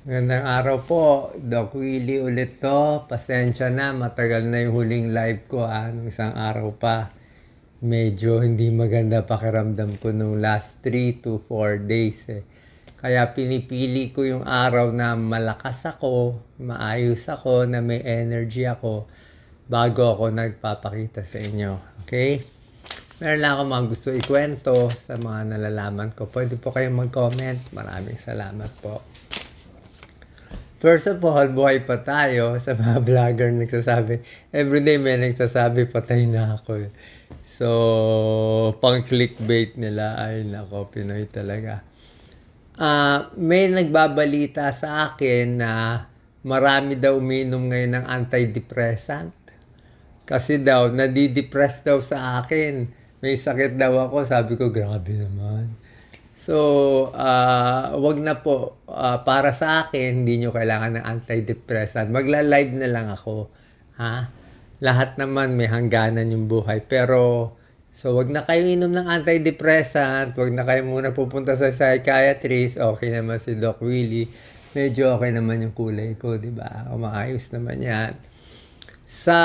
Magandang araw po, Doc Willie ulit to. Pasensya na, matagal na yung huling live ko ah, isang araw pa. Medyo hindi maganda pakiramdam ko nung last 3 to 4 days eh. Kaya pinipili ko yung araw na malakas ako, maayos ako, na may energy ako bago ako nagpapakita sa inyo. Okay? Meron lang ako mga gusto ikwento sa mga nalalaman ko. Pwede po kayong mag-comment. Maraming salamat po. First of all, buhay pa tayo sa mga vlogger nagsasabi. Everyday may nagsasabi, patay na ako. So, pang clickbait nila, ay nako, Pinoy talaga. Ah, may nagbabalita sa akin na marami daw uminom ngayon ng antidepressant. Kasi daw, nadidepress daw sa akin. May sakit daw ako. Sabi ko, grabe naman. So, ah, wag na po. Ah, para sa akin, hindi nyo kailangan ng antidepressant. Magla-live na lang ako. Ha? Lahat naman may hangganan yung buhay. Pero, so wag na kayo inom ng antidepressant. Wag na kayo muna pupunta sa psychiatrist. Okay naman si Doc Willie. Medyo okay naman yung kulay ko, di ba? Umaayos naman yan. Sa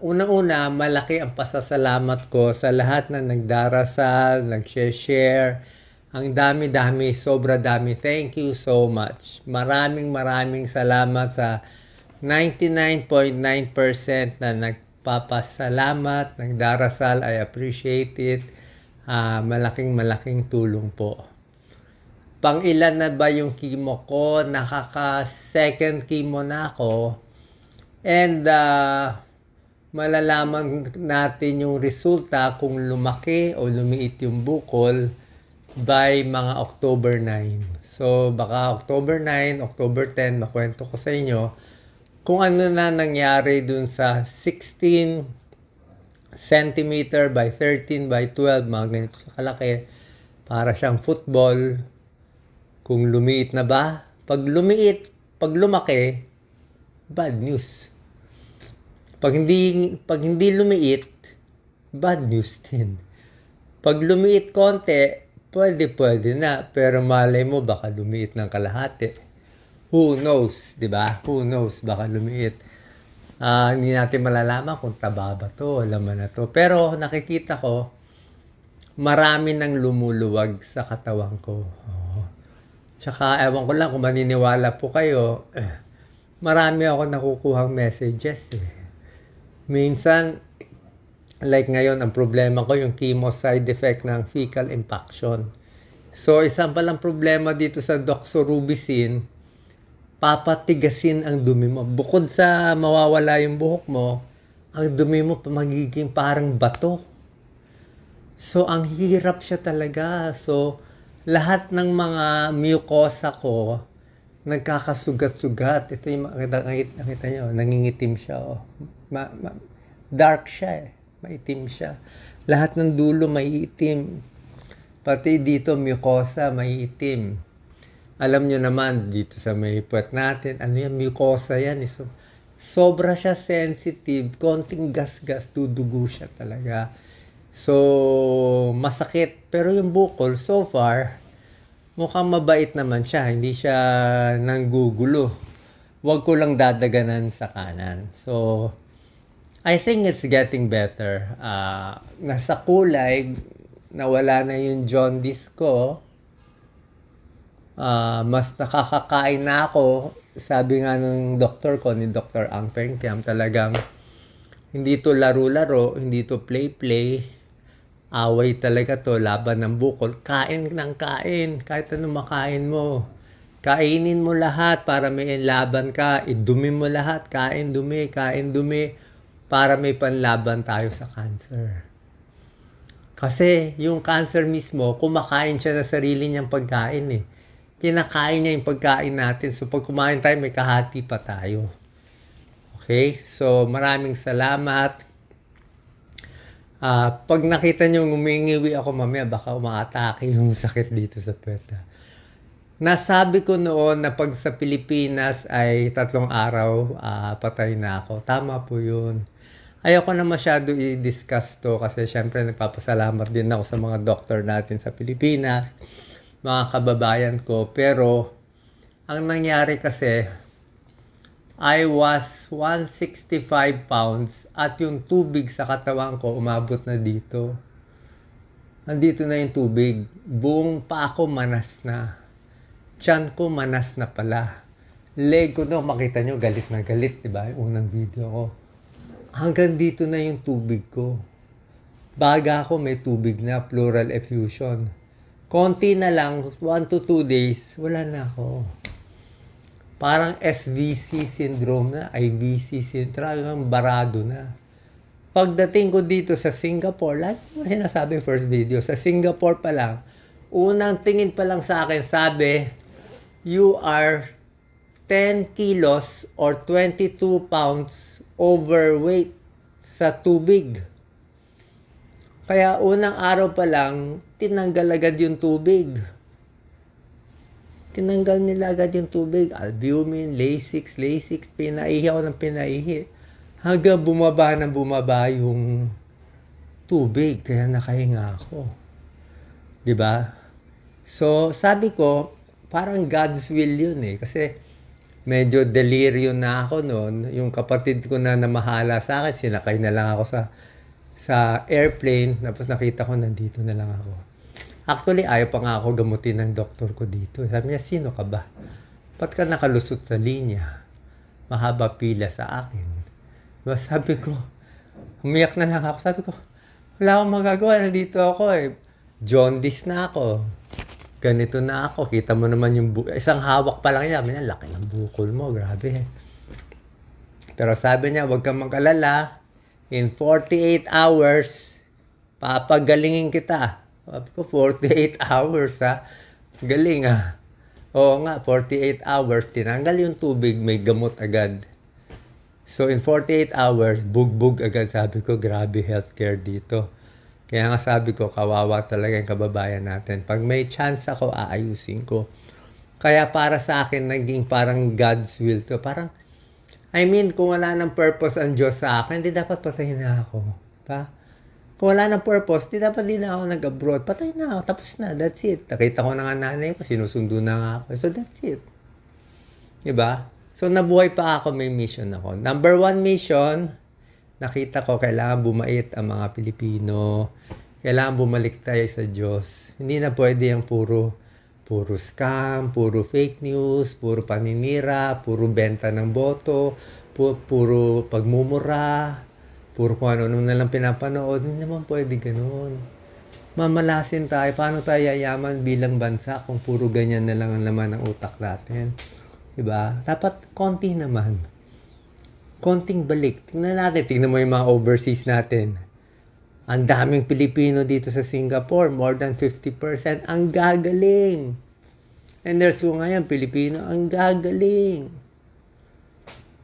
unang-una, malaki ang pasasalamat ko sa lahat na nagdarasal, nag-share. Ang dami-dami, sobra dami. Thank you so much. Maraming maraming salamat sa 99.9% na nagpapasalamat, nagdarasal. I appreciate it. Ah, malaking malaking tulong po. Pang ilan na ba yung chemo ko? Nakaka second chemo na ako. And uh, malalaman natin yung resulta kung lumaki o lumiit yung bukol by mga October 9. So baka October 9, October 10, makwento ko sa inyo kung ano na nangyari dun sa 16 centimeter by 13 by 12, mga ganito sa kalaki. Para siyang football. Kung lumiit na ba? Pag lumiit, pag lumaki, bad news. Pag hindi pag hindi lumiit, bad news din. Pag lumiit konti, pwede pwede na, pero malay mo baka lumiit ng kalahati. Who knows, 'di ba? Who knows baka lumiit. Ah, hindi natin malalaman kung taba ba to, laman na to. Pero nakikita ko, marami nang lumuluwag sa katawan ko. Oo. Tsaka, ewan ko lang kung maniniwala po kayo, eh, marami ako nakukuhang messages eh. Minsan, like ngayon, ang problema ko yung chemo side effect ng fecal impaction. So, isang palang problema dito sa doxorubicin, papatigasin ang dumi mo. Bukod sa mawawala yung buhok mo, ang dumi mo magiging parang bato. So, ang hirap siya talaga. So, lahat ng mga mucosa ko, nagkakasugat-sugat. Ito yung makita, nakita, nakita nyo, nangingitim siya. Oh. Ma, ma, dark siya eh. Maitim siya. Lahat ng dulo maiitim. Pati dito, mucosa, maiitim. Alam nyo naman, dito sa may puwet natin, ano yan, mucosa yan. So, sobra siya sensitive. Konting gas-gas, dudugo siya talaga. So, masakit. Pero yung bukol, so far, mukhang mabait naman siya. Hindi siya nanggugulo. Huwag ko lang dadaganan sa kanan. So, I think it's getting better. Ah, nasa kulay, nawala na yung jaundice ko. Ah, mas nakakakain na ako. Sabi nga nung doktor ko, ni Dr. Ang Peng Kiam, talagang hindi to laro-laro, hindi to play-play. Away talaga to, laban ng bukol. Kain ng kain, kahit ano makain mo. Kainin mo lahat para may laban ka. Idumi mo lahat, kain dumi, kain dumi. Para may panlaban tayo sa cancer. Kasi yung cancer mismo, kumakain siya ng sarili niyang pagkain eh. Kinakain niya yung pagkain natin. So pag kumain tayo, may kahati pa tayo. Okay? So maraming salamat. Ah, pag nakita niyo ngumingiwi ako mamaya, baka umaatake yung sakit dito sa puweta. Nasabi ko noon na pag sa Pilipinas ay tatlong araw, ah, patay na ako. Tama po yun. Ayoko na masyado i-discuss to kasi syempre nagpapasalamat din ako sa mga doktor natin sa Pilipinas, mga kababayan ko. Pero Ang nangyari kasi, I was 165 pounds at yung tubig sa katawan ko umabot na dito. Nandito na yung tubig. Buong pa ako manas na. Tiyan ko manas na pala. Leg ko no, makita nyo, galit na galit, di ba? Unang video ko. Hanggang dito na yung tubig ko. Baga ako may tubig na, pleural effusion. Konti na lang, 1 to 2 days, wala na ako. Parang SVC syndrome na, IVC syndrome, talagang barado na. Pagdating ko dito sa Singapore, lagi ko sinasabi first video, sa Singapore pa lang, unang tingin pa lang sa akin, sabi, you are 10 kilos or 22 pounds overweight sa tubig. Kaya unang araw pa lang, tinanggal agad yung tubig. Tinanggal nila agad yung tubig. Albumin, Lasix, Lasix, pinaihi ako ng pinaihi. Hanggang bumaba na bumaba yung tubig. Kaya nakahinga ako. ba? So, sabi ko, parang God's will yun eh. Kasi medyo delirium na ako noon. Yung kapatid ko na namahala sa akin, sinakay na lang ako sa sa airplane. Tapos nakita ko, nandito na lang ako. Actually, ayaw pa nga ako gamutin ng doktor ko dito. Sabi niya, sino ka ba? Ba't ka nakalusot sa linya? Mahaba pila sa akin. Diba, sabi ko, umiyak na lang ako. Sabi ko, wala akong magagawa. Nandito ako eh. Jaundice na ako. Ganito na ako. Kita mo naman yung bu- isang hawak pa lang niya. Sabi laki ng bukol mo. Grabe. Pero sabi niya, huwag kang mag-alala. In 48 hours, papagalingin kita. Sabi ko, 48 hours ha. Galing ah. Oo nga, 48 hours. Tinanggal yung tubig, may gamot agad. So in 48 hours, bugbog agad sabi ko, grabe healthcare dito. Kaya nga sabi ko, kawawa talaga yung kababayan natin. Pag may chance ako, aayusin ko. Kaya para sa akin, naging parang God's will to. Parang, I mean, kung wala ng purpose ang Diyos sa akin, hindi dapat patayin na ako. Diba? Kung wala ng purpose, di dapat din ako nag-abroad. Patay na ako, tapos na, that's it. Nakita ko na nga nanay ko, sinusundo na nga ako. So that's it. Diba? So nabuhay pa ako, may mission ako. Number one mission, nakita ko, kailangan bumait ang mga Pilipino. Kailangan bumalik tayo sa Diyos. Hindi na pwede yung puro puro scam, puro fake news, puro paninira, puro benta ng boto, pu- puro pagmumura, puro kung ano na lang pinapanood. Hindi naman pwede ganun. Mamalasin tayo. Paano tayo yayaman bilang bansa kung puro ganyan na lang ang laman ng utak natin? Diba? Dapat konti naman. Konting balik. Tingnan natin. Tingnan mo yung mga overseas natin. Ang daming Pilipino dito sa Singapore. More than 50%. Ang gagaling. And there's ko ngayon, Pilipino. Ang gagaling.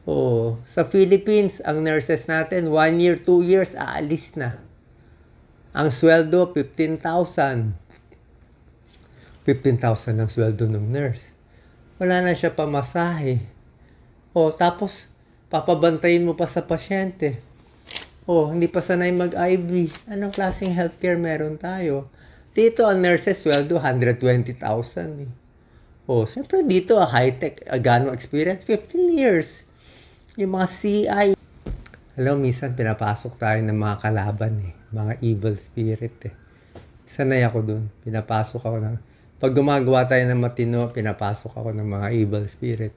Oh, sa Philippines, ang nurses natin, one year, two years, aalis na. Ang sweldo, 15,000. 15,000 ang sweldo ng nurse. Wala na siya pamasahe. O, tapos, papabantayin mo pa sa pasyente. O, hindi pa sanay mag-IV. Anong klaseng healthcare meron tayo? Dito, ang nurses sweldo, 120,000 eh. O, siyempre dito, high-tech, uh, gano'ng experience? 15 years. Yung mga CI, alam, minsan pinapasok tayo ng mga kalaban eh. Mga evil spirit eh. Sanay ako dun. Pinapasok ako ng... Pag gumagawa tayo ng matino, pinapasok ako ng mga evil spirit.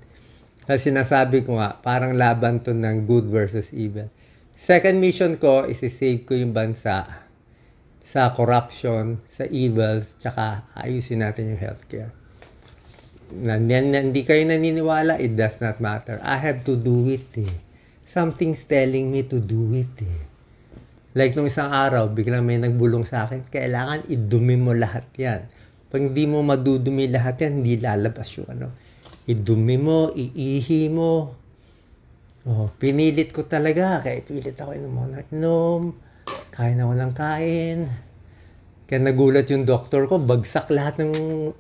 Kasi sinasabi ko nga, parang laban to ng good versus evil. Second mission ko is save ko yung bansa sa corruption, sa evils, tsaka ayusin natin yung healthcare. Na, na, na, hindi kayo naniniwala, it does not matter. I have to do it eh. Something's telling me to do it eh. Like nung isang araw, biglang may nagbulong sa akin, kailangan idumi mo lahat yan. Pag hindi mo madudumi lahat yan, hindi lalabas yung ano. Idumi mo, iihi mo. Oh, pinilit ko talaga. Kaya pilit ako inom ako inom. Kain ako ng kain. Kaya nagulat yung doktor ko, bagsak lahat ng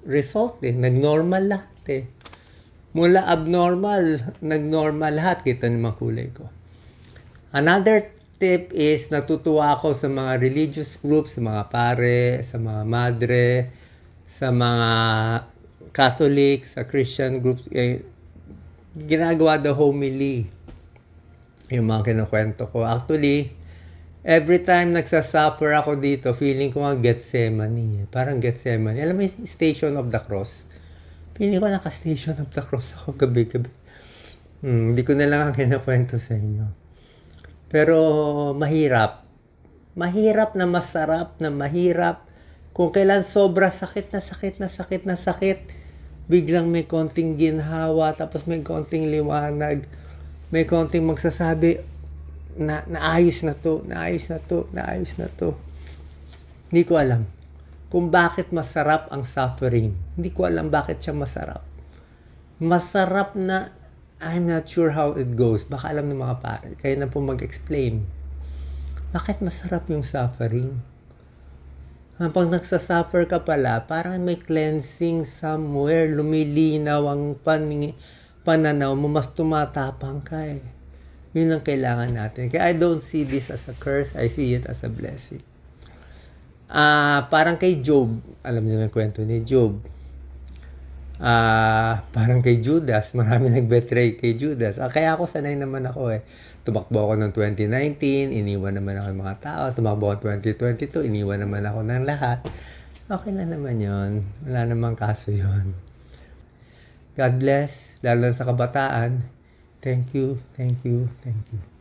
result eh. Nag-normal lahat eh. Mula abnormal, nag-normal lahat. Kita mga kulay ko. Another tip is natutuwa ako sa mga religious groups, sa mga pare, sa mga madre, sa mga Catholic, sa Christian groups, eh, ginagawa the homily. Yung mga kinukwento ko. Actually, every time nagsasuffer ako dito, feeling ko nga Gethsemane. eh. Parang Gethsemane. Alam mo yung Station of the Cross? Feeling ko naka-Station of the Cross ako gabi-gabi. Hmm, hindi ko na lang ang kinakwento sa inyo. Pero mahirap. Mahirap na masarap na mahirap. Kung kailan sobra sakit na sakit na sakit na sakit, biglang may konting ginhawa, tapos may konting liwanag, may konting magsasabi, na naayos na to, naayos na to, naayos na to. Hindi ko alam kung bakit masarap ang suffering. Hindi ko alam bakit siya masarap. Masarap na I'm not sure how it goes. Baka alam ng mga pare. Kayo na po mag-explain. Bakit masarap yung suffering? Habang nagsasuffer ka pala, parang may cleansing somewhere. Lumilinaw ang paning, pananaw mo. Mas tumatapang ka eh. Yun ang kailangan natin. Kaya I don't see this as a curse. I see it as a blessing. Ah, parang kay Job. Alam niyo yung kwento ni Job. Ah, parang kay Judas, marami nag-betray kay Judas. Ah, kaya ako sanay naman ako eh. Tumakbo ako ng 2019, iniwan naman ako ng mga tao. Tumakbo ako 2022, iniwan naman ako ng lahat. Okay na naman yon. Wala namang kaso yon. God bless, lalo sa kabataan. Thank you, thank you, thank you.